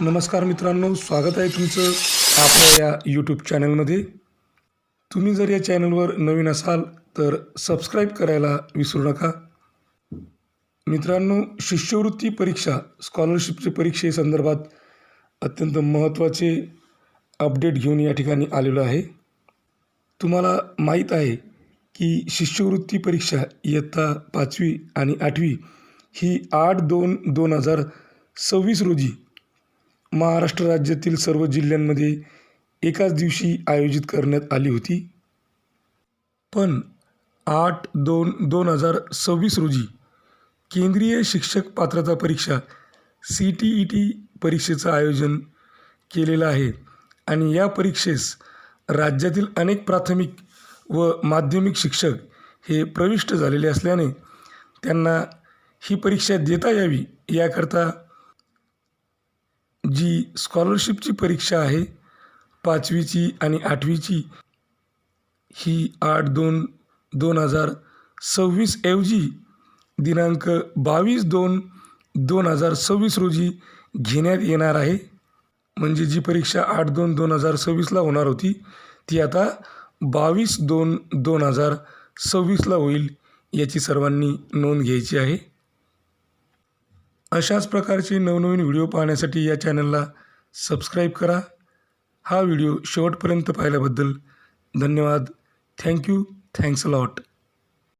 नमस्कार मित्रांनो स्वागत आहे तुमचं आपल्या या यूट्यूब चॅनलमध्ये तुम्ही जर या चॅनलवर नवीन असाल तर सबस्क्राईब करायला विसरू नका. मित्रांनो शिष्यवृत्ती परीक्षा स्कॉलरशिपच्या परीक्षेसंदर्भात अत्यंत महत्त्वाचे अपडेट घेऊन या ठिकाणी आलेलो आहे. तुम्हाला माहीत आहे की शिष्यवृत्ती परीक्षा इयत्ता पाचवी आणि आठवी ही आठ दोन दोन हजार सव्वीस रोजी महाराष्ट्र राज्यातील सर्व जिल्ह्यांमध्ये एकाच दिवशी आयोजित करण्यात आली होती. पण आठ दोन दोन हजार सव्वीस रोजी केंद्रीय शिक्षक पात्रता परीक्षा सी टी ई टी परीक्षेचं आयोजन केलेलं आहे आणि या परीक्षेस राज्यातील अनेक प्राथमिक व माध्यमिक शिक्षक हे प्रविष्ट झालेले असल्याने त्यांना ही परीक्षा देता यावी याकरता जी स्कॉलरशिपची परीक्षा आहे पाचवीची आणि आठवीची ही आठ दोन दोन हजार सव्वीस ऐवजी दिनांक बावीस दोन दोन हजार सव्वीस रोजी घेण्यात येणार आहे. म्हणजे जी परीक्षा आठ दोन दोन हजार सव्वीसला होणार होती ती आता बावीस दोन दोन हजार सव्वीसला होईल याची सर्वांनी नोंद घ्यायची आहे. अशाच प्रकारचे नवनवीन व्हिडिओ पाहण्यासाठी या चॅनलला सबस्क्राईब करा. हा व्हिडिओ शेवटपर्यंत पाहिल्याबद्दल धन्यवाद. Thank you. Thanks lot.